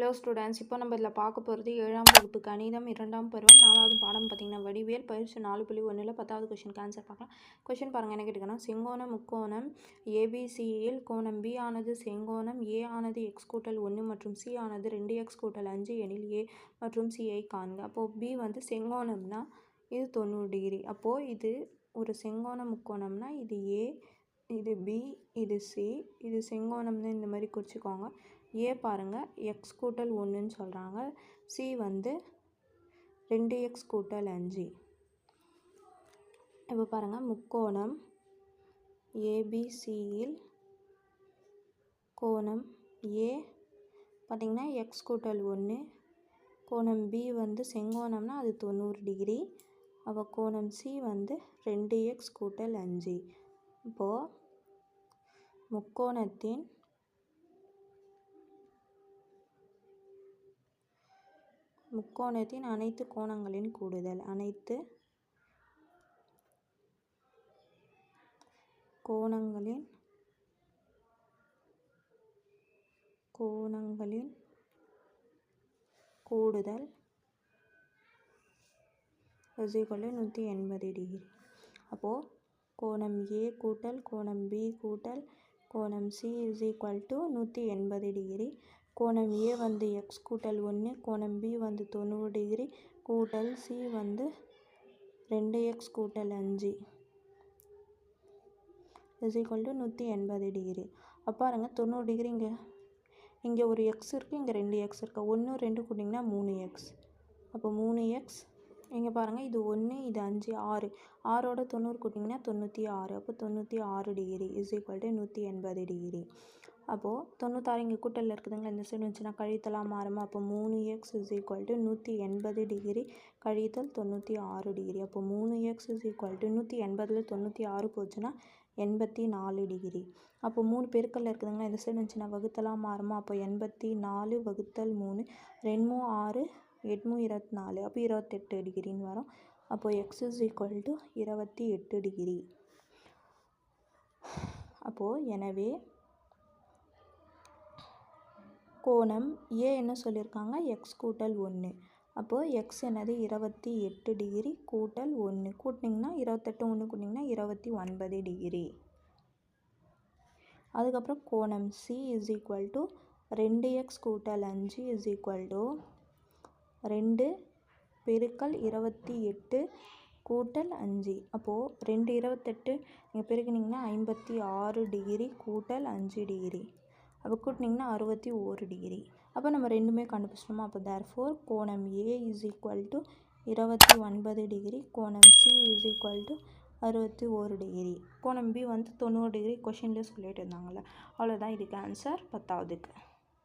Hello students இப்போ நம்ம இதில் பார்க்க போகிறது ஏழாம் வகுப்பு கணிதம் இரண்டாம் பருவம் நாலாவது பாடம் பார்த்திங்கன்னா வடிவியல் பயிற்சி நாலு புள்ளி ஒன்றில் பத்தாவது கொஷினுக்கு ஆன்சர் பார்க்கலாம். கொஷின் பாருங்கள் என்ன கேட்டுக்கணும் செங்கோணம் முக்கோணம் ஏபிசியில் e கோணம் பி ஆனது செங்கோணம் ஏ ஆனது எக்ஸ் கூட்டல் ஒன்று மற்றும் சி ஆனது ரெண்டு எக்ஸ் கூட்டல் அஞ்சு எனில் ஏ மற்றும் சிஐ காண்க. அப்போது பி வந்து செங்கோணம்னா இது தொண்ணூறு டிகிரி அப்போது இது ஒரு செங்கோண முக்கோணம்னா இது ஏ இது பி இது சி இது செங்கோணம்னு இந்த மாதிரி குறிச்சிக்கோங்க. ஏ பாருங்கள் எக்ஸ் கூட்டல் ஒன்றுன்னு சொல்கிறாங்க சி வந்து ரெண்டு எக்ஸ் கூட்டல் அஞ்சு. இப்போ பாருங்கள் முக்கோணம் ஏபிசியில் கோணம் ஏ பார்த்திங்கன்னா எக்ஸ் கூட்டல் ஒன்று கோணம் பி வந்து செங்கோணம்னா அது தொண்ணூறு டிகிரி. அப்போ கோணம் சி வந்து ரெண்டு எக்ஸ் கூட்டல் அஞ்சு. இப்போது முக்கோணத்தின் முக்கோணத்தின் அனைத்து கோணங்களின் கூடுதல். அனைத்து கோணங்களின் கோணங்களின் கூடுதல் இஸ் நூற்றி எண்பது டிகிரி. அப்போது கோணம் ஏ கூட்டல் கோணம் பி கூட்டல் கோணம் சி இஸ் ஈக்குவல் டு நூற்றி எண்பது டிகிரி. கோணம் ஏ வந்து எக்ஸ் கூட்டல் ஒன்று கோணம் பி வந்து தொண்ணூறு டிகிரி கூட்டல் சி வந்து ரெண்டு எக்ஸ் கூட்டல் அஞ்சு. இஸ் ஈக்குவல் டு நூற்றி எண்பது டிகிரி. அப்போ பாருங்க தொண்ணூறு டிகிரி இங்கே இங்கே ஒரு எக்ஸ் இருக்குது இங்கே ரெண்டு எக்ஸ் இருக்குது ஒன்று ரெண்டு கூட்டிங்கன்னா மூணு எக்ஸ் அப்போ மூணு எக்ஸ் இங்கே பாருங்கள் இது ஒன்று இது அஞ்சு ஆறு. ஆறோட தொண்ணூறு கூட்டிங்கன்னா தொண்ணூற்றி ஆறு. அப்போ தொண்ணூற்றி ஆறு டிகிரி. இஸ் ஈக்குவல் டு நூற்றி எண்பது டிகிரி. அப்போது தொண்ணூத்தாறு இங்கே கூட்டலில் இருக்குதுங்களா இந்த சைடு வந்துச்சுன்னா கழித்தலாக மாறுமா? அப்போ மூணு எக்ஸ் இஸ் ஈக்குவல் டு நூற்றி எண்பது டிகிரி கழித்தல் தொண்ணூற்றி ஆறு டிகிரி அப்போ மூணு எக்ஸ் இஸ் ஈக்குவல் டு நூற்றி எண்பதில் தொண்ணூற்றி ஆறு போச்சுன்னா எண்பத்தி நாலு டிகிரி அப்போ மூணு பெருக்கல்ல இருக்குதுங்களா இந்த சைடு வந்துச்சுன்னா வகுத்தலாக மாறுமா? அப்போ எண்பத்தி நாலு வகுத்தல் மூணு ரெண்டு ஆறு எட்மு இருபத்தி நாலு அப்போ இருபத்தெட்டு டிகிரின்னு வரும். அப்போது எக்ஸ் இஸ் ஈக்குவல் டு இருபத்தி எட்டு டிகிரி அப்போது எனவே கோணம் ஏ என்ன சொல்லியிருக்காங்க. எக்ஸ் கூட்டல் ஒன்று அப்போது எக்ஸ் என்னது? இருபத்தி எட்டு டிகிரி கூட்டல் ஒன்று கூட்டினிங்கன்னா இருபத்தெட்டு ஒன்று கூட்டினிங்கன்னா இருபத்தி ஒன்பது டிகிரி. அதுக்கப்புறம் கோணம் சி இஸ் ஈக்குவல் டு ரெண்டு எக்ஸ் கூட்டல் அஞ்சு இஸ் ஈக்குவல் டு ரெண்டு பெருக்கல் இருபத்தி எட்டு கூட்டல் அஞ்சு. அப்போது ரெண்டு இருபத்தெட்டு நீங்கள் பெருக்கினீங்கன்னா ஐம்பத்தி ஆறு டிகிரி கூட்டல் அஞ்சு டிகிரி. அப்போ கூட்டினிங்கன்னா அறுபத்தி ஓரு டிகிரி அப்போ நம்ம ரெண்டுமே கண்டுபிடிச்சிட்டோமா? அப்போ தேர் ஃபோர் கோணம் ஏ இஸ் ஈக்குவல் டு இருபத்தி ஒன்பது டிகிரி கோணம் சி இஸ் ஈக்குவல் டு அறுபத்தி ஓரு டிகிரி கோணம் பி வந்து தொண்ணூறு டிகிரி கொஷின்லேயே சொல்லிட்டு இருந்தாங்கள்ல அவ்வளோதான் இதுக்கு ஆன்சர் பத்தாவதுக்கு.